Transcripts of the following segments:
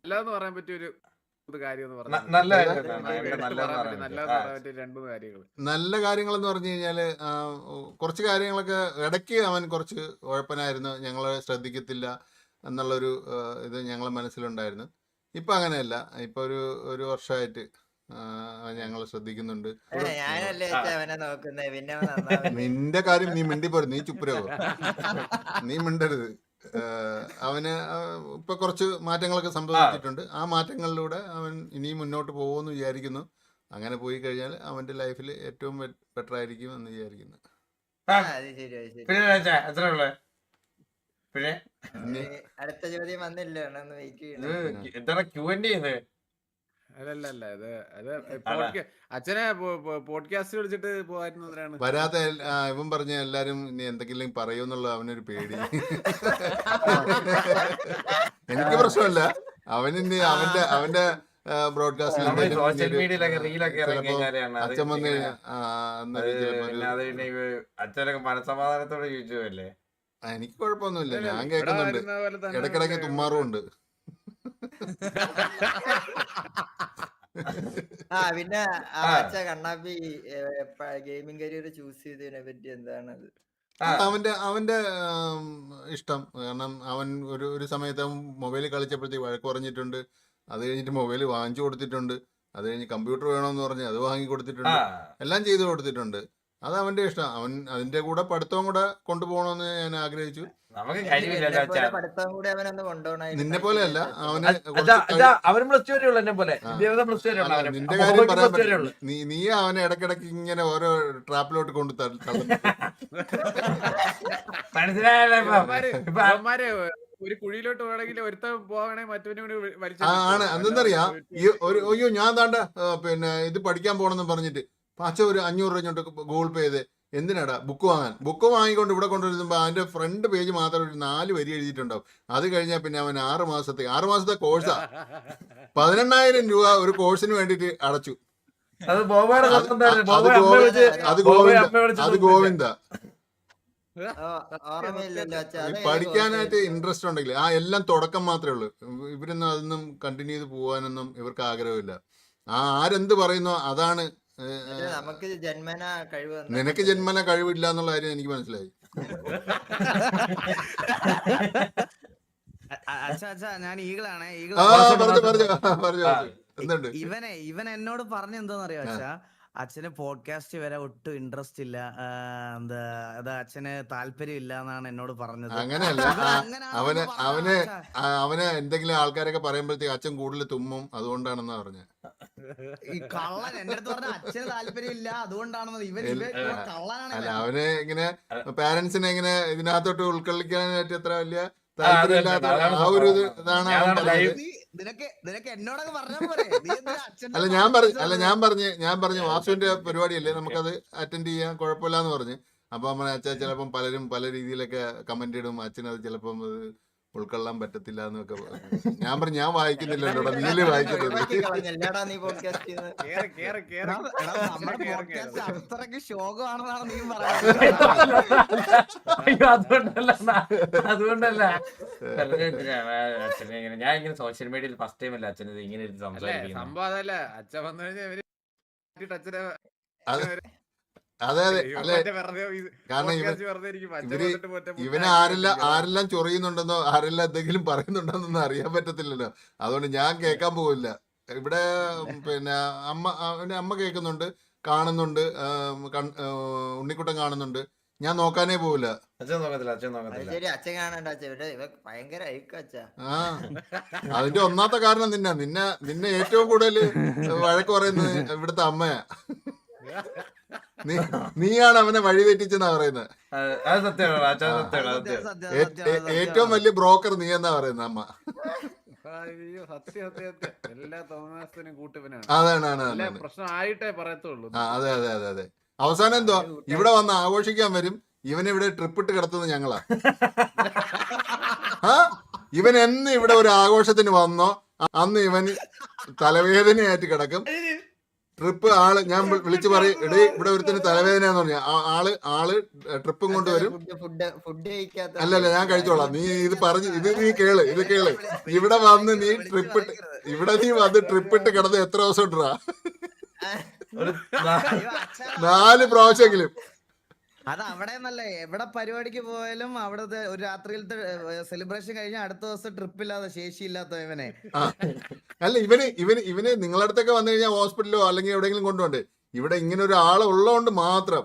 നല്ലതെന്ന് പറയാൻ പറ്റിയ ഒരു ഒരു കാര്യം എന്ന് ന- നല്ല കാര്യങ്ങൾ നല്ല കാര്യങ്ങളെന്ന് പറഞ്ഞു കഴിഞ്ഞാൽ കുറച്ച് കാര്യങ്ങളൊക്കെ ഇടയ്ക്ക് അവൻ കുറച്ച് ഉഴപ്പനായിരുന്നു ഞങ്ങളെ ശ്രദ്ധിക്കത്തില്ല എന്നുള്ളൊരു ഇത് ഞങ്ങളെ മനസ്സിലുണ്ടായിരുന്നു. ഇപ്പൊ അങ്ങനെയല്ല. ഇപ്പൊ ഒരു ഒരു വർഷമായിട്ട് ഞങ്ങൾ ശ്രദ്ധിക്കുന്നുണ്ട്. ഞാനല്ലേ ആ. നോക്കുന്നേ. പിന്നെ അവൻ നിന്റെ കാര്യം നീ മിണ്ടി പോരും നീ ചുപ്പരോ നീ മിണ്ടരുത്. അവന് ഇപ്പൊ കുറച്ച് മാറ്റങ്ങളൊക്കെ സംഭവിച്ചിട്ടുണ്ട്. ആ. മാറ്റങ്ങളിലൂടെ അവൻ ഇനിയും മുന്നോട്ട് പോകുമെന്ന് വിചാരിക്കുന്നു. അങ്ങനെ പോയി കഴിഞ്ഞാൽ അവന്റെ ലൈഫിൽ ഏറ്റവും ബെറ്റർ ആയിരിക്കും എന്ന് വിചാരിക്കുന്നു. പിന്നെ അടുത്ത ചോദ്യം വന്നില്ല അല്ലല്ല അല്ല ഇത് അത് അച്ഛനെ പോഡ്കാസ്റ്റ് വിളിച്ചിട്ട് എൽ- ആ, ഇവൻ പറഞ്ഞ എല്ലാരും ഇനി എന്തെങ്കിലും പറയൂന്നുള്ള അവനൊരു പേടി. എനിക്ക് പ്രശ്നമല്ല. അവനിന്ന് അവന്റെ അവന്റെ ബ്രോഡ്കാസ്റ്റിൽ അച്ഛൻ വന്ന് അച്ഛനൊക്കെ മനസമാധാനത്തോടെ ചോദിച്ചു അല്ലേ എനിക്ക് കുഴപ്പമൊന്നുമില്ല. ഞാൻ കേൾക്കുന്നുണ്ട്. ഇടക്കിടക്ക് തുമ്മാറും തുമ്മാറുമുണ്ട്. ആ പിന്നെ ആ ആ. അച്ഛ കണ്ണാപ്പി ഗെയിമിംഗ് കരിയർ ചൂസ് ചെയ്തതിനെ പറ്റി എന്താണത്. അവന്റെ അവന്റെ ഇഷ്ടം. കാരണം അവൻ ഒരു ഒരു സമയത്ത് അവൻ മൊബൈൽ കളിച്ചപ്പോഴത്തേക്ക് വഴക്ക് പറഞ്ഞിട്ടുണ്ട്. അത് കഴിഞ്ഞിട്ട് മൊബൈൽ വാങ്ങിച്ചു കൊടുത്തിട്ടുണ്ട്. അത് കഴിഞ്ഞ് കമ്പ്യൂട്ടർ വേണമെന്ന് പറഞ്ഞ് അത് വാങ്ങി കൊടുത്തിട്ടുണ്ട്. എല്ലാം ചെയ്തു കൊടുത്തിട്ടുണ്ട്. അത് അവന്റെ ഇഷ്ടം. അവൻ അതിന്റെ കൂടെ പഠിത്തവും കൂടെ കൊണ്ടുപോകണമെന്ന് ഞാൻ ആഗ്രഹിച്ചു. നമുക്ക് കഴിവില്ലല്ലോ പോലെ അവന് പ്ലസ് ടു വരെ ഉള്ളു എന്നെ പോലെ. പ്ലസ് ടു വരെ നിന്റെ കാര്യം പറയാൻ നീ നീ അവനെ ഇടക്കിടക്ക് ഇങ്ങനെ ഓരോ ട്രാപ്പിലോട്ട് കൊണ്ടു? ഇവന്മാര് ഒരു കുഴിയിലോട്ട് പോകണമെങ്കിൽ ഒരുത്തൻ പോകണേ മറ്റവനെ കൂടി വലിച്ചു ആ ആണ്. എന്തെന്നറിയാ ഈ ഒരു അയ്യോ ഞാൻ താണ്ട പിന്നെ ഇത് പഠിക്കാൻ പോണെന്ന് പറഞ്ഞിട്ട്. പാച്ച ഒരു അഞ്ഞൂറ് രൂപ ഇങ്ങോട്ട് ഗൂഗിൾ പേ ചെയ്ത്. എന്തിനാടാ? ബുക്ക് വാങ്ങാൻ. ബുക്ക് വാങ്ങിക്കൊണ്ട് ഇവിടെ കൊണ്ടുവരുമ്പോൾ അതിന്റെ ഫ്രണ്ട് പേജ് മാത്രം ഒരു നാല് വരി എഴുതിയിട്ടുണ്ടാവും. അത് കഴിഞ്ഞാൽ പിന്നെ അവൻ ആറ് മാസത്തെ ആറ് മാസത്തെ കോഴ്സാ പതിനെണ്ണായിരം രൂപ ഒരു കോഴ്സിന് വേണ്ടിയിട്ട് അടച്ചു. അത് ഗോവിന്ദ- അത് ഗോവിന്ദ പഠിക്കാനായിട്ട് ഇൻട്രസ്റ്റ് ഉണ്ടെങ്കിൽ ആ എല്ലാം തുടക്കം മാത്രമേ ഉള്ളൂ. ഇവരൊന്നും അതൊന്നും കണ്ടിന്യൂ ചെയ്ത് പോകാനൊന്നും ഇവർക്ക് ആഗ്രഹമില്ല. ആ ആരെന്ത് പറയുന്നോ അതാണ് നമുക്ക് ജന്മന കഴിവ് തന്ന- നിനക്ക് ജന്മന കഴിവില്ല എന്നുള്ള കാര്യം എനിക്ക് മനസ്സിലായി. അച്ഛാ അച്ഛാ ഞാൻ ഈഗിളാണ് ഈഗിൾ ആ പറഞ്ഞു പറഞ്ഞു പറഞ്ഞു. എന്തുണ്ട്? ഇവനെ ഇവൻ എന്നോട് പറഞ്ഞ എന്താന്നറിയോ അച്ഛാ? അച്ഛന് പോഡ്കാസ്റ്റ് വരെ ഒട്ടും ഇൻട്രസ്റ്റ് ഇല്ല. എന്താ അത് അച്ഛന് താല്പര്യം ഇല്ല എന്നാണ് എന്നോട് പറഞ്ഞത്. അങ്ങനെയല്ല അവന് അവന് അവന് എന്തെങ്കിലും ആൾക്കാരൊക്കെ പറയുമ്പോഴത്തേക്ക് അച്ഛൻ കൂടുതൽ തുമ്മും അതുകൊണ്ടാണെന്നാ പറഞ്ഞത് ഈ കള്ളൻ എന്റെ അടുത്ത് പറഞ്ഞ അച്ഛന് താല്പര്യം ഇല്ല അതുകൊണ്ടാണെന്ന് ഇവൻ കള്ളനാണ്. അവന് ഇങ്ങനെ പാരന്റ്സിനെ ഇങ്ങനെ ഇതിനകത്തോട്ട് ഉൾക്കൊള്ളിക്കാനായിട്ട് എത്ര വലിയ താല്പര്യം ഇല്ലാത്ത ആ ഒരു ഇത് ഇതാണ് അവൻ അല്ല ഞാൻ പറഞ്ഞു അല്ല ഞാൻ പറഞ്ഞ് ഞാൻ പറഞ്ഞു വാസുവിന്റെ പരിപാടിയല്ലേ? നമുക്കത് അറ്റൻഡ് ചെയ്യാൻ കുഴപ്പമില്ലാന്ന് പറഞ്ഞ്. അപ്പൊ അമ്മ അച്ഛൻ ചിലപ്പം പലരും പല രീതിയിലൊക്കെ കമന്റ് ഇടും. അച്ഛനത് ചിലപ്പം അത് ഉൾക്കൊള്ളാൻ പറ്റത്തില്ല എന്നൊക്കെ ഞാൻ പറഞ്ഞു ഞാൻ വായിക്കുന്നില്ലല്ലോ നീൽ വായിക്കുന്നത്. ഒഴിവാക്കി നീ പോഡ്കാസ്റ്റ് ചെയ്യുന്നത്. കേറ് കേറ് കേറ്. എടാ, എടാ, കേറ് podcast കേറ്. അത്രയ്ക്ക് ശോകമാണെന്നാണ് നീ പറയുന്നത്. അയ്യോ അതുകൊണ്ടല്ല. അണ്ണാ. അതുകൊണ്ടല്ല വെറുതെ അച്ഛനെ ഇങ്ങനെ ഞാൻ ഇങ്ങനെ സോഷ്യൽ മീഡിയയിൽ ഫസ്റ്റ് ടൈം അല്ല അച്ഛനെ ഇങ്ങനെ സംസാരിക്കുന്നത്? സംഭവം അതല്ല. അച്ഛൻ വന്നു കഴിഞ്ഞാൽ അച്ഛനെ അത് അതെ. കാരണം ഇവന് ആരെല്ലാം. ആരെല്ലാം ചൊറിയുന്നുണ്ടെന്നോ ആരെല്ലാം എന്തെങ്കിലും പറയുന്നുണ്ടെന്നൊന്നും അറിയാൻ പറ്റത്തില്ലല്ലോ. അതുകൊണ്ട് ഞാൻ കേൾക്കാൻ പോകില്ല ഇവിടെ പിന്നെ അമ്മ അവന്റെ അമ്മ കേൾക്കുന്നുണ്ട് കാണുന്നുണ്ട് ഉണ്ണിക്കുട്ടൻ കാണുന്നുണ്ട്. ഞാൻ നോക്കാനേ പോവില്ല. അച്ഛൻ നോക്കത്തില്ല അച്ഛൻ നോക്കത്തില്ല. അച്ഛൻ കാണണ്ട അച്ഛൻ. ഇവിടെ ഇവ ഭയങ്കര ആ അതിന്റെ ഒന്നാമത്തെ കാരണം നിന്നെ നിന്നെ നിന്നെ ഏറ്റവും കൂടുതൽ വഴക്ക് പറയുന്നത് ഇവിടുത്തെ അമ്മയാ. നീ നീയാണ് അവനെ വഴി തെറ്റിച്ചെന്നാ പറയുന്നത് അത് സത്യമാണ് സത്യമാണ് സത്യം, സത്യം. സത്യം, ഏ- സത്യം, ഏ- സത്യം. ഏറ്റവും വലിയ ബ്രോക്കർ നീ എന്നാ പറയുന്നത് അമ്മ? അയ്യോ സത്യം സത്യം സത്യം. എല്ലാ തോമസിനും കൂട്ടുവനാണ് അതാണ് ആണ് ആണ് പ്രശ്നം ആയിട്ടേ പറയത്തുള്ളൂ. ആ അതെ അതെ അതെ അതെ. അവസാനം എന്തോ ഇവിടെ വന്ന് ആഘോഷിക്കാൻ വരും ഇവനെ ഇവിടെ ട്രിപ്പ് ഇട്ട് കിടത്തുന്നത് ഞങ്ങളാ. ആ? ഇവൻ എന്ന് ഇവിടെ ഒരു ആഘോഷത്തിന് വന്നോ അന്ന് ഇവൻ തലവേദനയായിട്ട് കിടക്കും. ട്രിപ്പ് ആൾ ഞാൻ വിളിച്ചു പറയും ഇടി ഇവിടെ ഒരുത്തിന് തലവേദന എന്ന് പറഞ്ഞ ആൾ ആൾ ട്രിപ്പും കൊണ്ടുവരും. ഫുഡ് ഫുഡ് ഫുഡ് അല്ലല്ല ഞാൻ കഴിച്ചോളാം. നീ ഇത് പറഞ്ഞു ഇത് നീ കേൾ ഇത് കേൾ. ഇവിടെ വന്ന് നീ ട്രിപ്പ് ഇട്ട് ഇവിടെ നീ വന്ന് ട്രിപ്പ് ഇട്ട് കിടന്ന് എത്ര ദിവസം ഇട്ടാ നാല് പ്രാവശ്യമെങ്കിലും. അത് അവിടെ നല്ല എവിടെ പരിപാടിക്ക് പോയാലും അവിടത്തെ ഒരു രാത്രിയിലത്തെ സെലിബ്രേഷൻ കഴിഞ്ഞ അടുത്ത ദിവസം ട്രിപ്പ് ഇല്ലാതെ ശേഷിയില്ലാത്ത ഇവനെ. അല്ല ഇവന് ഇവന് ഇവന് നിങ്ങളുടെ അടുത്തൊക്കെ വന്നു കഴിഞ്ഞാൽ ഹോസ്പിറ്റലോ അല്ലെങ്കിൽ എവിടെയെങ്കിലും കൊണ്ടുപോണ്ടേ ഇവിടെ ഇങ്ങനെ ഒരു ആൾ ഉള്ളതുകൊണ്ട് മാത്രം.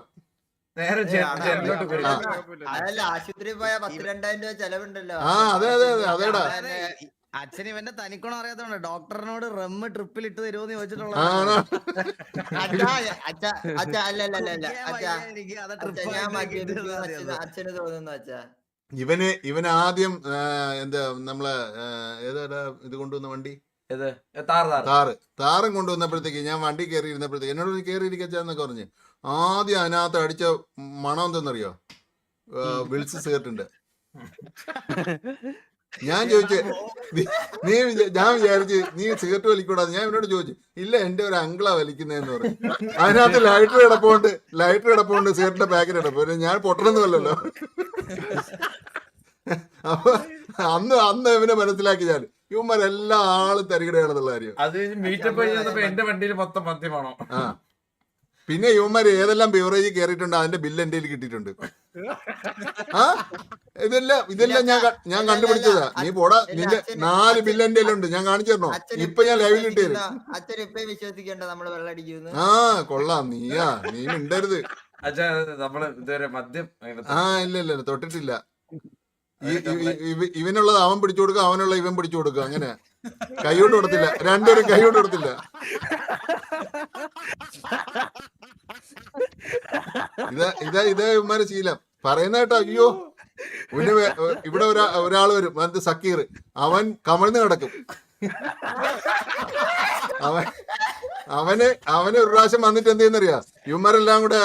അതല്ല ആശുപത്രി പോയാൽ പത്ത് രണ്ടായിരം രൂപ ചെലവുണ്ടല്ലോ. ആ അതെ അതെ അതെ അതേടാ. അതെ, അച്ഛൻ ഇവന്റെ തനിക്കുണം അറിയാത്തോണ്ട് ഡോക്ടറിനോട് റമ്മ് ട്രിപ്പിൽ ഇട്ട് തരുമോന്ന് ചോദിച്ചിട്ടുള്ള ആണോ? അച്ഛാ അച്ഛാ അച്ഛാ അല്ല അല്ല അല്ല അല്ല അച്ഛാ. അച്ഛാ ഞാൻ മദ്യപിച്ചു അച്ഛന് അച്ഛന് തോന്നുന്നു അച്ഛാ. ഇവന് ഇവന് ആദ്യം എന്താ നമ്മളെ ഏതാ ഇത് കൊണ്ടുവന്ന വണ്ടി? താറ് താറ് കൊണ്ടുവന്നപ്പോഴത്തേക്ക് ഞാൻ വണ്ടി കയറി ഇരുന്നപ്പോഴത്തേക്ക് എന്നോട് കേറി കയറി ഇരിക്കച്ചാന്നൊക്കെ പറഞ്ഞു. ആദ്യം അതിനകത്ത് അടിച്ച മണം എന്തെന്നറിയോ? വിളിച്ച് വിൽസ് സിഗരറ്റ് ഞാൻ ചോദിച്ചു നീ ഞാൻ വിചാരിച്ച് നീ സിഗരറ്റ് വലിക്കൂടാതെ ഞാൻ ഇവനോട് ചോദിച്ചു ഇല്ല എന്റെ ഒരു അങ്കിളാ വലിക്കുന്നതെന്ന് പറഞ്ഞു. അതിനകത്ത് ലൈറ്റർ കിടപ്പുണ്ട് ലൈറ്റർ കിടപ്പുണ്ട് സിഗരറ്റിന്റെ പാക്കറ്റ് കിടപ്പ് ഞാൻ പൊട്ടണമെന്നല്ലോ അപ്പൊ അന്ന് അന്ന് ഇവനെ മനസ്സിലാക്കി ഞാൻ ഇവന്മാരെല്ലാം ആൾ തരികിടയാണെന്നുള്ള കാര്യം. എന്റെ വണ്ടിയിൽ മൊത്തം മദ്യമാണോ ആ. പിന്നെ ഇവന്മാര് ഏതെല്ലാം ബിവറേജ് കയറിയിട്ടുണ്ട് അതിന്റെ ബില്ല് എന്റെ കിട്ടിയിട്ടുണ്ട്. ആ? ഇതെല്ലാം ഇതെല്ലാം ഞാൻ ഞാൻ കണ്ടുപിടിച്ചതാ. നീ പോടാ നിന്റെ നാല് ബില്ല് എന്റെ കയ്യിലുണ്ട് ഞാൻ കാണിച്ചു തരണോ? ഇപ്പൊ ഞാൻ ലൈവിൽ ഇട്ട് തരും അച്ഛൻ ഇപ്പൊ വിശ്വസിക്കണ്ട നമ്മൾ വെള്ളം ആ കൊള്ളാം നീയാ നീ മിണ്ടരുത്. അച്ഛാ നമ്മൾ ഇതുവരെ മദ്യം ആ ഇല്ല ഇല്ല തൊട്ടിട്ടില്ല. ഇവനുള്ളത് അവൻ പിടിച്ചു കൊടുക്കുക അവനുള്ള ഇവൻ പിടിച്ചു കൊടുക്കുക അങ്ങനെ. കൈകൊണ്ട് കൊടുത്തില്ല രണ്ടുപേരും കൈകൊണ്ട് കൊടുത്തില്ല. ഇതാ ഇതാ ഇതാ ഇവന്മാരെ ശീലം. പറയുന്ന കേട്ടോ അയ്യോ. പിന്നെ ഇവിടെ ഒരാ ഒരാൾ വരും. അത് സക്കീർ. അവൻ കമഴ്ന്ന് കിടക്കും. അവൻ അവന് അവന് ഒരു പ്രാവശ്യം വന്നിട്ട് എന്ത് ചെയ്യുന്നറിയാ? ഇവന്മാരെല്ലാം കൂടെ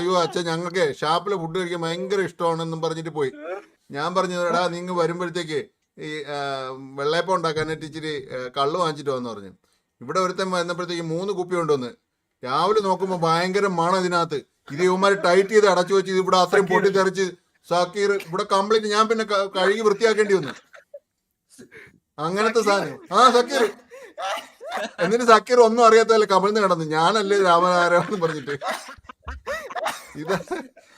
അയ്യോ അച്ഛൻ ഞങ്ങൾക്ക് ഷാപ്പിൽ ഫുഡ് കഴിക്കാൻ ഭയങ്കര ഇഷ്ടമാണെന്നും പറഞ്ഞിട്ട് പോയി. ഞാൻ പറഞ്ഞു എടാ നിങ്ങൾ വരുമ്പോഴത്തേക്ക് ഈ വെള്ളയപ്പം ഉണ്ടാക്കാനായിട്ട് ഇച്ചിരി കള്ളു വാങ്ങിച്ചിട്ട് വന്നു പറഞ്ഞു. ഇവിടെ ഒരുത്തൻ വന്നപ്പോഴത്തേക്ക് മൂന്ന് കുപ്പി കൊണ്ടുവന്ന് രാവിലെ നോക്കുമ്പോൾ ഭയങ്കര മണം ഇതിനകത്ത്. ഇത് ഇവന്മാർ ടൈറ്റ് ചെയ്ത് അടച്ചു വെച്ച് ഇത് ഇവിടെ അത്രയും പൊട്ടിത്തെറിച്ച് സാക്കീർ ഇവിടെ കംപ്ലീറ്റ് ഞാൻ പിന്നെ കഴുകി വൃത്തിയാക്കേണ്ടി വന്നു. അങ്ങനത്തെ സാധനം. ആ സക്കീർ. എന്നിട്ട് സക്കീർ ഒന്നും അറിയാത്തല്ലേ കമിഴ്ന്ന് കിടന്നു ഞാനല്ലേ രാമനാരായണെന്ന് പറഞ്ഞിട്ട്? ഇതാ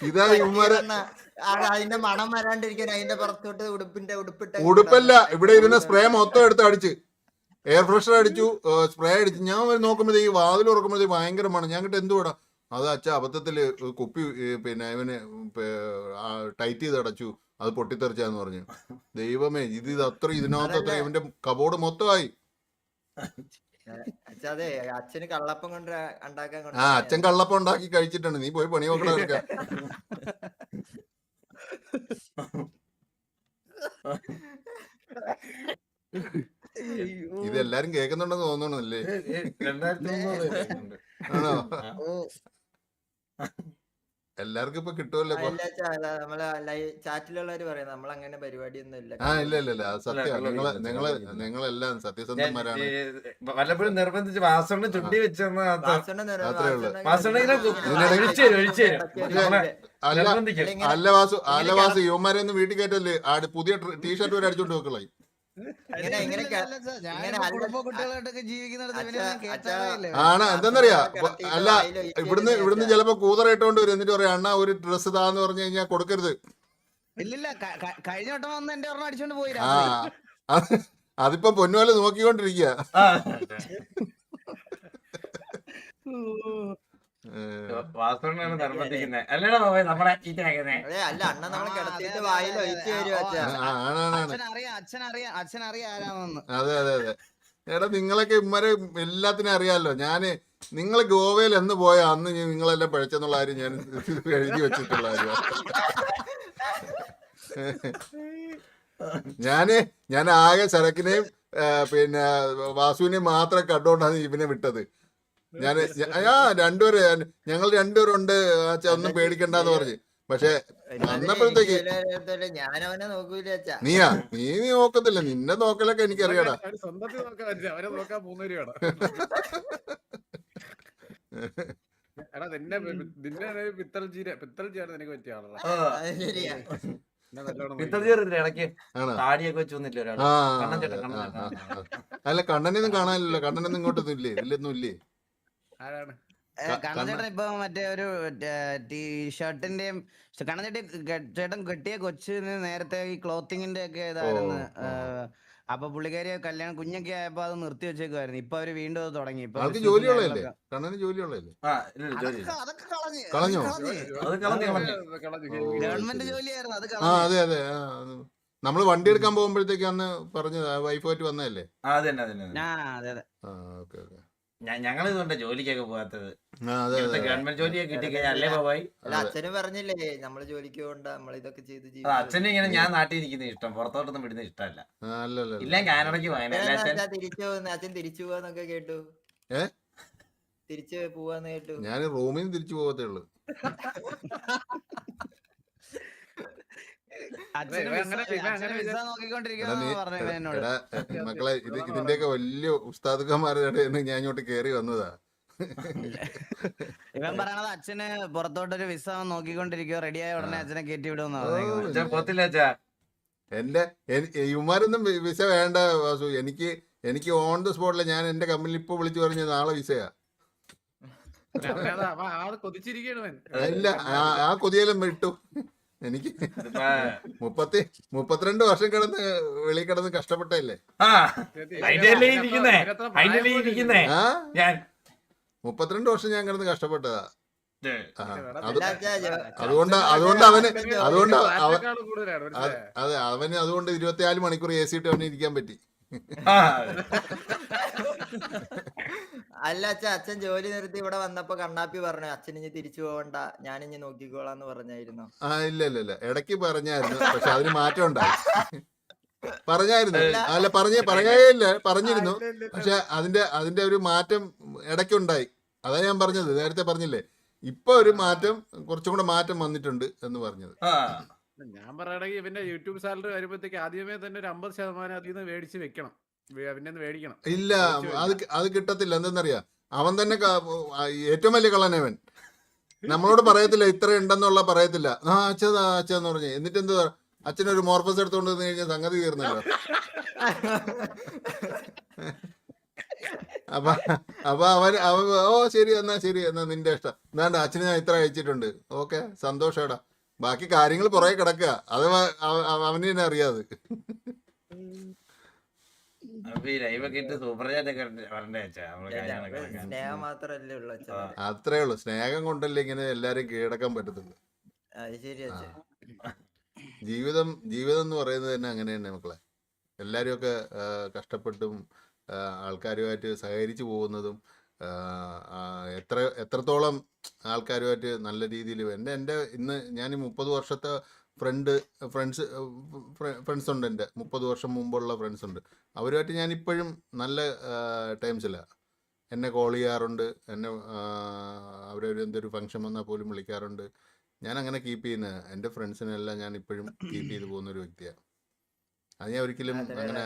ഇതാ ഇവന്മാരെ. അതിന്റെ മണം വരാണ്ടിരിക്കാൻ അതിന്റെ പുറത്തോട്ട് ഉടുപ്പിന്റെ ഉടുപ്പിട്ട് ഉടുപ്പല്ല ഇവിടെ ഇരുന്ന സ്പ്രേ മൊത്തം എടുത്ത് അടിച്ച്. എയർ ഫ്രഷർ അടിച്ചു സ്പ്രേ അടിച്ചു. ഞാൻ നോക്കുമ്പോഴത്തേക്ക് വാതിൽ ഉറക്കുമ്പോഴത്തേക്ക് ഭയങ്കര മണം. ഞാൻ കിട്ടും എന്തുവാടാ? അത് അച്ഛ അബദ്ധത്തിൽ കുപ്പി പിന്നെ ഇവന് ടൈറ്റ് ചെയ്ത് അടച്ചു. അത് പൊട്ടിത്തെറിച്ചാന്ന് പറഞ്ഞു. ദൈവമേ ഇത് ഇത് അത്ര ഇതിനകത്ത് അത്ര ഇവന്റെ കബോർഡ് മൊത്തമായി. അച്ഛന് കള്ളപ്പം കൊണ്ട് ഉണ്ടാക്കാൻ ആ അച്ഛൻ കള്ളപ്പം ഉണ്ടാക്കി കഴിച്ചിട്ടുണ്ട് നീ പോയി പണി നോക്കണ ഇതെല്ലാരും കേക്കുന്നുണ്ടെന്ന് കേൾക്കുന്നുണ്ടെന്ന് തോന്നണല്ലേ. ആണോ? എല്ലാവർക്കും ഇപ്പൊ കിട്ടുമല്ലോ നമ്മൾ ചാറ്റിലുള്ളവര് പറയാം നമ്മൾ അങ്ങനെ പരിപാടിയൊന്നും ഇല്ല ആ ഇല്ല ഇല്ല സത്യം. നിങ്ങൾ. നിങ്ങളെല്ലാം സത്യസന്ധന്മാരാണ്. വല്ലപ്പോഴും നിർബന്ധിച്ച് വാസോണ്ട് ചുണ്ടി വെച്ചെന്ന് വാസണ്ണ. വാസണ്ണ വാസണ്ണ അല്ല വാസു അല്ല വാസു യുവമാരെ ഒന്നും വീട്ടിൽ കയറ്റല്ലേ? ആട് പുതിയ ടീഷർട്ട് വരെ അടിച്ചോണ്ട് വെക്കളായി ആണ് എന്തെന്നറിയാ അല്ല ഇവിടുന്ന് ഇവിടുന്ന്. ചിലപ്പോ കൂതറായിട്ടോണ്ട് ഇട്ടോണ്ട് വരും എന്നിട്ട് പറയാം അണ്ണാ ഒരു ഡ്രസ് താന്ന് പറഞ്ഞു കഴിഞ്ഞാൽ കൊടുക്കരുത്. ഇല്ലില്ല കഴിഞ്ഞ വട്ടം വന്ന് എന്റെ ഒരെണ്ണം അടിച്ചോണ്ട് പോയി അതിപ്പോ പൊന്നുപോലെ നോക്കിക്കൊണ്ടിരിക്കുക നിർബന്ധിക്കുന്നത് അല്ലടാ ബാബേ നമ്മളെ അല്ല അണ്ണൻ നമ്മളെ കിടത്തിട്ട് അതെ, വായിൽ അതെ, ഒഴിച്ച് അതെ. തരും ആ, അച്ഛാ. ആ, ആണാണ് അച്ഛനറിയാം അച്ഛനറിയാം അച്ഛനറിയാം ആരാണെന്ന്. അതെ അതെ അതെ. എടാ നിങ്ങളൊക്കെ ഇമ്മരെ എല്ലാത്തിനും അറിയാലോ. ഞാൻ നിങ്ങൾ ഗോവയിൽ എന്ന് പോയ അന്ന് ഞാൻ നിങ്ങളെല്ലാം പഴച്ചെന്നുള്ള കാര്യം ഞാൻ എഴുതി വെച്ചിട്ടുള്ള കാര്യം ഞാൻ ഞാൻ ആകെ ശരക്കിനെയും പിന്നെ വാസുവിനെയും മാത്രം കണ്ടോണ്ടാണ് ഇവനെ വിട്ടത്. ഞാൻ ആ രണ്ടുപേരും ഞങ്ങൾ രണ്ടുപേരുണ്ട്. അച്ഛാ ഒന്നും പേടിക്കണ്ടെന്ന് പറഞ്ഞ്. പക്ഷെ വന്നപ്പോഴത്തേക്ക് നീയാ? നീ നീ നോക്കത്തില്ല. നിന്നെ നോക്കലൊക്കെ എനിക്കറിയാടാ. എടാ നിന്നെ നിന്നെ പിത്തൽ ചീര പിത്തൽ ചീര നിനക്ക് പറ്റിയ ആളാ. അല്ല കണ്ണനൊന്നും കാണാനില്ലല്ലോ. കണ്ണനൊന്നും ഇങ്ങോട്ടൊന്നും ഇല്ലേ? ഇല്ലൊന്നും ഇല്ലേ? ആരാണ്? കണ്ണചേട്ടൻ ഇപ്പൊ മറ്റേ ഒരു ടീഷർട്ടിന്റെയും കണ്ണചേട്ടി ചേട്ടൻ കെട്ടിയ കൊച്ചിന് നേരത്തെ ഈ ക്ലോത്തിങ്ങിന്റെ ഒക്കെ ഇതായിരുന്നു. അപ്പൊ പുള്ളിക്കാരി കല്യാണം കുഞ്ഞൊക്കെ ആയപ്പോ അത് നിർത്തി വെച്ചേക്കുമായിരുന്നു ഇപ്പൊ അവർ വീണ്ടും അത് തുടങ്ങി. ഇപ്പൊ. ഗവൺമെന്റ് ജോലിയായിരുന്നു അത് ആ അതെ അതെ. നമ്മൾ നമ്മൾ വണ്ടി എടുക്കാൻ പോകുമ്പോഴത്തേക്ക് അന്ന് പറഞ്ഞത് വൈഫായിട്ട് വന്നതല്ലേ? ആ അതെ അതെ ഞങ്ങൾ ഇതുകൊണ്ട് ജോലിക്കൊക്കെ പോകാത്തത്. ഗവൺമെന്റ് ജോലിയൊക്കെ കിട്ടിക്കഴിഞ്ഞാൽ അല്ലേ പോയി അച്ഛനും പറഞ്ഞില്ലേ നമ്മൾ ജോലിക്ക് പോകണ്ട നമ്മൾ ഇതൊക്കെ ചെയ്ത് അച്ഛനും ഇങ്ങനെ ഞാൻ നാട്ടിൽ ഇരിക്കുന്ന ഇഷ്ടം പുറത്തോട്ടൊന്നും വിടുന്ന ഇഷ്ടമല്ല. ഇല്ല കാനഡയ്ക്ക് തിരിച്ചു പോകുന്ന അച്ഛൻ തിരിച്ചു പോവാന്നൊക്കെ കേട്ടു? തിരിച്ചു പോവാന്ന് കേട്ടു. ഞാൻ റൂമിൽ നിന്ന് തിരിച്ചു പോകത്തേ ഉള്ളു അച്ഛന് ഇവൻ വിസ- അങ്ങനെ- ഇവൻ അച്ഛന് അങ്ങനെ വിസ എടാ നോക്കിക്കൊണ്ടിരിക്കുന്ന നീ പറഞ്ഞു എടാ, എന്നോട് എടാ എ, മക്കളെ ഇത് ഇതിന്റെയൊക്കെ വലിയ ഉസ്താദുക്കന്മാരുടെ ഇടയിൽ നിന്ന് ഞാൻ ഇങ്ങോട്ട് കേറി വന്നതാ. ഇവൻ പറയണത് അച്ഛന് പുറത്തോട്ടൊരു വിസ നോക്കിക്കൊണ്ടിരിക്കുക റെഡിയായ ഉടനെ. അച്ഛനെ കയറ്റി വിടുമെന്നാ എന്റെ എനി- ഇവന്മാരൊന്നും വിസ വേണ്ട വാസു. എനിക്ക് എനിക്ക് ഓൺ ദ സ്പോട്ടിൽ ഞാൻ എന്റെ കമ്പനിയിൽ ഇപ്പൊ വിളിച്ചു പറഞ്ഞ നാളെ വിസയാ. അല്ല ആ കൊതിയെല്ലാം വിട്ടു. എനിക്ക് മുപ്പത്തി മുപ്പത്തിരണ്ട് വർഷം കിടന്ന് വെളി കിടന്ന് കഷ്ടപ്പെട്ടല്ലേ മുപ്പത്തിരണ്ട് വർഷം ഞാൻ കിടന്ന് കഷ്ടപ്പെട്ടതാ. അതുകൊണ്ട് അതുകൊണ്ട് അവന് അതുകൊണ്ട് അത് അവന് അതുകൊണ്ട് ഇരുപത്തിനാല് മണിക്കൂർ എ സി ഇട്ട് അവന് ഇരിക്കാൻ പറ്റി. ആ. അല്ല അച്ഛൻ അച്ഛൻ ജോലി നിർത്തി ഇവിടെ വന്നപ്പോ കണ്ണാപ്പി പറഞ്ഞു അച്ഛൻ ഇനി തിരിച്ചു പോകണ്ട ഞാൻ ഇനി നോക്കിക്കോളാന്ന് പറഞ്ഞായിരുന്നു. ആ ഇല്ല ഇല്ല ഇല്ല. ഇടയ്ക്ക് പറഞ്ഞായിരുന്നു പക്ഷെ അതിന് മാറ്റം ഉണ്ടായി പറഞ്ഞായിരുന്നു. അല്ല. പറഞ്ഞ പറഞ്ഞില്ല പറഞ്ഞിരുന്നു. പക്ഷെ അതിന്റെ അതിന്റെ ഒരു മാറ്റം ഇടയ്ക്കുണ്ടായി. അതാ ഞാൻ പറഞ്ഞത് നേരത്തെ പറഞ്ഞില്ലേ? ഇപ്പൊ ഒരു മാറ്റം കുറച്ചും കൂടെ മാറ്റം വന്നിട്ടുണ്ട് എന്ന് പറഞ്ഞത്. ആ. ഞാൻ പറയണെങ്കിൽ ഇവന്റെ യൂട്യൂബ് സാലറി വരുമ്പോഴത്തേക്ക് ആദ്യമേ തന്നെ ഒരു അമ്പത് ശതമാനം അതിൽ നിന്ന് മേടിച്ച് വെക്കണം. ഇല്ല അത് അത് കിട്ടത്തില്ല. എന്തെന്നറിയാ? അവൻ തന്നെ ഏറ്റവും വലിയ കള്ളനവൻ. നമ്മളോട് പറയത്തില്ല ഇത്ര ഉണ്ടെന്നുള്ള പറയത്തില്ല. ആ അച്ഛതാ അച്ഛന്ന് പറഞ്ഞു. എന്നിട്ട് എന്ത് അച്ഛനൊരു മോർഫസ് എടുത്തോണ്ട് വന്നു കഴിഞ്ഞാൽ സംഗതി തീർന്നല്ലോ. അപ്പൊ അപ്പൊ അവൻ അവൻ ഓ ശരി എന്നാ ശരി എന്നാ നിന്റെ ഇഷ്ടം. എന്താണ്ട് അച്ഛന് ഞാൻ ഇത്ര അയച്ചിട്ടുണ്ട്. ഓക്കെ സന്തോഷടാ. ബാക്കി കാര്യങ്ങൾ പുറകെ കിടക്കുക. അത് അവ- അവ- അവന് തന്നെ അറിയാതെ അത്രേ ഉള്ളു. സ്നേഹം കൊണ്ടല്ലേ ഇങ്ങനെ എല്ലാരും കീഴടക്കാൻ പറ്റത്തുള്ളൂ. ജീവിതം ജീവിതം എന്ന് പറയുന്നത് തന്നെ അങ്ങനെ തന്നെ മക്കളെ. എല്ലാവരും ഒക്കെ കഷ്ടപ്പെട്ടും ആൾക്കാരുമായിട്ട് സഹകരിച്ചു പോകുന്നതും എത്ര എത്രത്തോളം ആൾക്കാരുമായിട്ട് നല്ല രീതിയിൽ എന്റെ എന്റെ ഇന്ന് ഞാൻ ഈ മുപ്പത് വർഷത്തെ ഫ്രണ്ട് ഫ്രണ്ട്സ് ഫ്രണ്ട്സ് ഉണ്ട് എന്റെ. മുപ്പത് വർഷം മുമ്പുള്ള ഫ്രണ്ട്സ് ഉണ്ട്. അവരുമായിട്ട് ഞാൻ ഇപ്പോഴും നല്ല ടൈംസിലാണ് എന്നെ കോൾ ചെയ്യാറുണ്ട്. എന്നെ അവരൊരു എന്തൊരു ഫംഗ്ഷൻ വന്നാൽ പോലും വിളിക്കാറുണ്ട്. ഞാൻ അങ്ങനെ കീപ്പ് ചെയ്യുന്ന എന്റെ ഫ്രണ്ട്സിനെല്ലാം ഞാൻ ഇപ്പോഴും കീപ്പ് ചെയ്ത് പോകുന്ന ഒരു വ്യക്തിയാണ്. അത് ഞാൻ ഒരിക്കലും അങ്ങനെ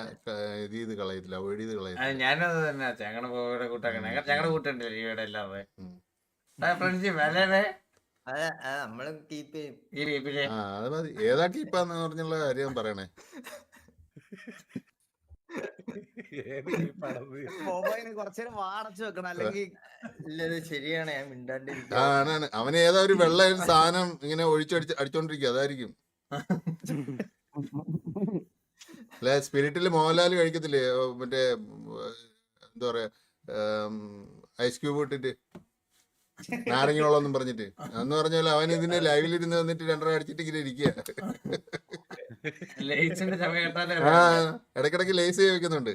ഇത് ചെയ്ത് കളയത്തില്ല അവോയ്ഡ് ചെയ്ത് കളയത്തില്ല. ഞാനത് തന്നെ ഞങ്ങളുടെ ഈ ഞങ്ങളുടെ കൂട്ടുണ്ടല്ലേ ഇവിടെ എല്ലാവരെ ഉം. ഫ്രണ്ട്ഷിപ്പ് അല്ലേ ആ അത് മതി. ഏതാ കീപ്പാന്ന് പറഞ്ഞുള്ള കാര്യം പറയണേ. ശരിയാണ് അവന് ഏതാ ഒരു വെള്ള ഒരു സാധനം ഇങ്ങനെ ഒഴിച്ചടിച്ച് അടിച്ചോണ്ടിരിക്കും അതായിരിക്കും. അല്ലെ സ്പിരിറ്റിൽ മോഹൻലാൽ കഴിക്കത്തില്ലേ? മറ്റേ എന്താ പറയാ ഐസ് ക്യൂബ് ഇട്ടിട്ട്. നാരങ്ങ പറഞ്ഞിട്ട്. അന്ന് പറഞ്ഞാൽ അവൻ ഇതിന്റെ ലൈവിൽ ഇരുന്ന് വന്നിട്ട് രണ്ടര അടിച്ചിട്ട് ഇങ്ങനെ ഇരിക്കുക ഇടക്കിടക്ക് ആ ലേസ് വെക്കുന്നുണ്ട്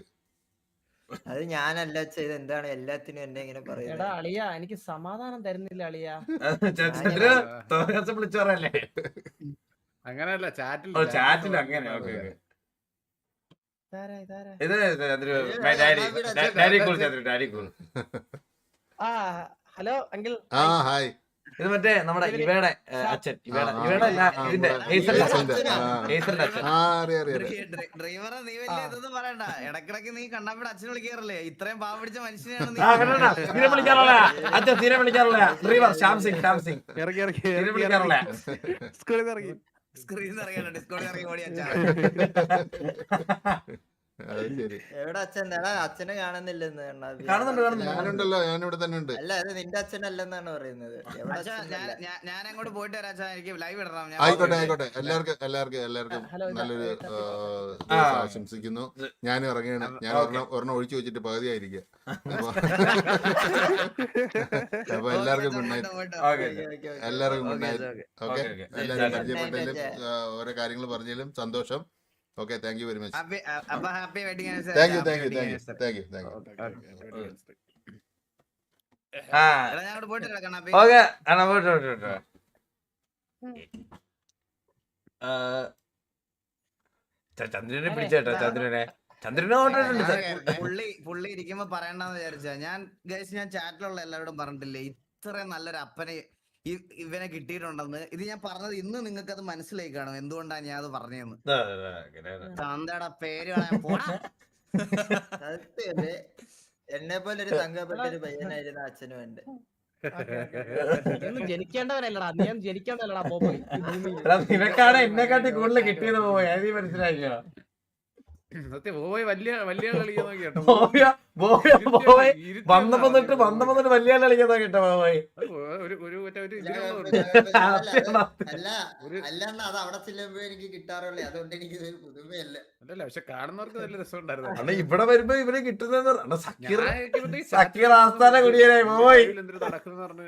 അത് ഞാനല്ല ചെയ്ത് ഇത് എന്താണ് എല്ലാത്തിനും എന്നെ ഇങ്ങനെ എടാ പറയുന്നത് അളിയ എനിക്ക് സമാധാനം തരുന്നില്ല അളിയ. വിളിച്ചോറല്ലേ അങ്ങനെയല്ല ചാറ്റിൽ ഓ ചാറ്റിൽ അങ്ങനെ. Okay okay. ഇതാരാ ഇതാരാ? ഇത് ചന്ദ്രു ഇത് ഡാഡി ഇവിടെ അച്ഛൻ ഡാഡി കൂൾ ഡാഡി കൂൾ ആ ഹലോ അങ്കിൾ ആ ഹായ് ഇത് മറ്റേ നമ്മുടെ ഇവയുടെ അച്ഛൻ ഇവയുടെ ഇവയുടെ അല്ല ഇതിന്റെ ഏസറിന്റെ അച്ഛൻ ഏസറിന്റെ അച്ഛൻ. ഡ്രൈവറെ നീ വലിയ ഇതൊന്നും പറയണ്ട. ഇടക്കിടക്ക് നീ കണ്ണാപ്പിടെ അച്ഛൻ വിളിക്കാറില്ലേ? ഇത്രയും പാവ പിടിച്ച മനുഷ്യനെയാണ് നീ കണ്ടോ തീരെ വിളിക്കാറുള്ള അച്ഛൻ തീരെ വിളിക്കാറുള്ള ഡ്രൈവർ ശ്യാം സിംഗ് ശ്യാം സിംഗ്. ഇറങ്ങി ഇറങ്ങി തീരെ വിളിക്കാറുള്ള സ്കൂളിൽ ഇറങ്ങി സ്ക്രീൻ ഇറങ്ങിയാണ് ഡിസ്കോഡിൽ ഇറങ്ങി ഓടി അച്ഛാ. എവിടെ അച്ഛൻ എടാ അച്ഛനെ കാണുന്നില്ലെന്ന്. ഞാനുണ്ടല്ലോ ഞാനിവിടെ തന്നെ ഉണ്ട്. അല്ല അത് നിന്റെ അച്ഛനല്ലെന്നാണ് പറയുന്നത്. എവിടെ ഞാൻ അങ്ങോട്ട് പോയിട്ട് വരാം അച്ഛാ എനിക്ക് ലൈവ് ഇടണം. ആയിക്കോട്ടെ ആയിക്കോട്ടെ. എല്ലാവർക്കും എല്ലാവർക്കും എല്ലാവർക്കും നല്ലൊരു ആശംസിക്കുന്നു. ഞാൻ ഇറങ്ങിയാണ് ഞാൻ. ഒരെണ്ണം ഒരെണ്ണം ഒഴിച്ചു വെച്ചിട്ട് പകുതി ആയിരിക്കും അപ്പൊ എല്ലാവർക്കും ഗുഡ് നൈറ്റ്. എല്ലാവർക്കും ഗുഡ് നൈറ്റ് ഓക്കേ. എല്ലാവരും പരിചയപ്പെട്ടതിലും ഓരോ കാര്യങ്ങൾ പറഞ്ഞാലും സന്തോഷം. Okay thank you very much അപ്പൊ happy wedding thank you thank you thank you thank you thank you ആ. ഞാൻ പോയിട്ട് കണ്ണാപ്പി ഓക്കെ. അണ്ണാ ചന്ദ്രനെ പിടിച്ചേട്ടാ ചന്ദ്രനെ. ചന്ദ്രനെ ഓട്ടിട്ടുണ്ട് പുള്ളി പുള്ളി ഇരിക്കുമ്പോ പറയണ്ടെന്ന് വിചാരിച്ച. ഞാൻ ഗൈസ് ഞാൻ ചാറ്റിലുള്ള എല്ലാവരോടും പറഞ്ഞിട്ടില്ലേ ഇത്രയും നല്ലൊരു അപ്പനെ ഇവനെ കിട്ടിയിട്ടുണ്ടെന്ന്. ഇത് ഞാൻ പറഞ്ഞത് ഇന്ന് നിങ്ങൾക്ക് അത് മനസ്സിലായി കാണും എന്തുകൊണ്ടാണ് ഞാൻ അത് പറഞ്ഞതെന്ന്? തന്തയുടെ പേര്? എന്നെ പോലെ ഒരു തങ്കപ്പെട്ട ഒരു പയ്യനായിരുന്നു അച്ഛനും എന്റെ ജനിക്കേണ്ടവരല്ലടാ. ജനിക്കേണ്ടവനല്ലടാ നീ ജനിക്കേണ്ടല്ലടാ നിനക്കാണ് എന്നെക്കാട്ടി കൂടുതൽ കിട്ടിയത് പോയി അത് മനസ്സിലാക്കിയോ? വലിയ വലിയ കളിക്കാൻ നോക്കി കേട്ടോ. ബോയ ബോയ ബോയ് ഇരുത്തി വന്നപ്പോ തൊട്ട് വന്നപ്പോ തൊട്ട് വലിയ കളിക്കാൻ കേട്ടോ ബോയ് ഒരു ഒരു മറ്റേ ഒരു ഞാൻ ഇതിനുള്ള കുഴപ്പമില്ല, കുഴപ്പമില്ല. ആ, അല്ല ഒരു അല്ലാണ്ട് അത് അവിടെ ചെല്ലുമ്പോ എനിക്ക് കിട്ടാറുള്ളൂ അതുകൊണ്ട് എനിക്ക് പുതുമയല്ല. അല്ലല്ല പക്ഷെ കാണുന്നവർക്ക് നല്ല രസം ഉണ്ടായിരുന്നു. അണ്ണാ ഇവിടെ വരുമ്പോ ഇവർ കിട്ടുന്ന അണ്ണാ സക്കീർ സക്കീർ ആസ്ഥാന കുടിയനായി എന്തൊരു നടക്കുന്നു പറഞ്ഞ്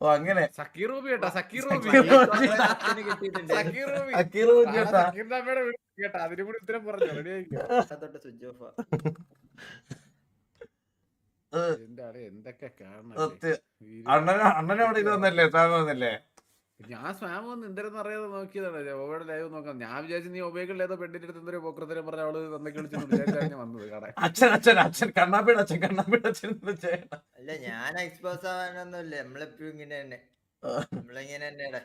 ഓ അങ്ങനെ. സക്കീർ റൂബി കേട്ടാ സക്കീർ റൂബി. സക്കീർ റൂബി. അച്ഛന് കിട്ടിയിട്ടുണ്ട്. സക്കീർ റൂബി. സക്കീർ ആ, കേട്ടാ. സക്കീറിന്റെ അമ്മയുടെ കേട്ടാ. അതിനും കൂടി ഉത്തരം പറഞ്ഞു റെഡി ആയിരിക്കും? തൊട്ട് സ്വിച്ച് ഓഫ് എന്തൊക്കെ കാണണം അണ്ണൻ അണ്ണൻ അണ്ണനെ അവിടെ ഇത് വന്നല്ലേ? സാധനം വന്നല്ലേ? ഞാൻ സ്വാമ ഒന്ന് എന്തെങ്കിലും അറിയാതെ നോക്കിയതാണ്. ഓവയുടെ ലൈവ് നോക്കാം. ഞാൻ വിചാരിച്ചു നീ ഒബേക്കുള്ള ഏതോ പെണ്ണിന്റെ അടുത്ത് എന്തൊരു പോക്കറത്തിനെ പറഞ്ഞ അവൾ തന്നെ കളിച്ചു വന്നത്. കാണാൻ. അച്ഛൻ അച്ഛൻ അച്ഛൻ കണ്ണാപ്പിയുടെ അച്ഛൻ കണ്ണാപ്പിയുടെ അച്ഛൻ അല്ല ഞാൻ എക്സ്പോസ് ആവാനൊന്നുമില്ല നമ്മളെപ്പോഴും ഇങ്ങനെ തന്നെ. നമ്മളിങ്ങനെ തന്നെയാണ്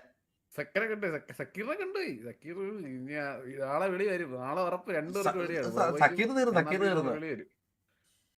സക്കീറെ കണ്ട് സക്ക- സക്കീറിനെ കണ്ടു. സക്കീർ നാളെ വിളി വരും. നാളെ ഉറപ്പ് രണ്ടു പേർക്ക് സ- സക്കീർ തീർന്നു, സക്കീർ തീർന്നു. വിളി വരും.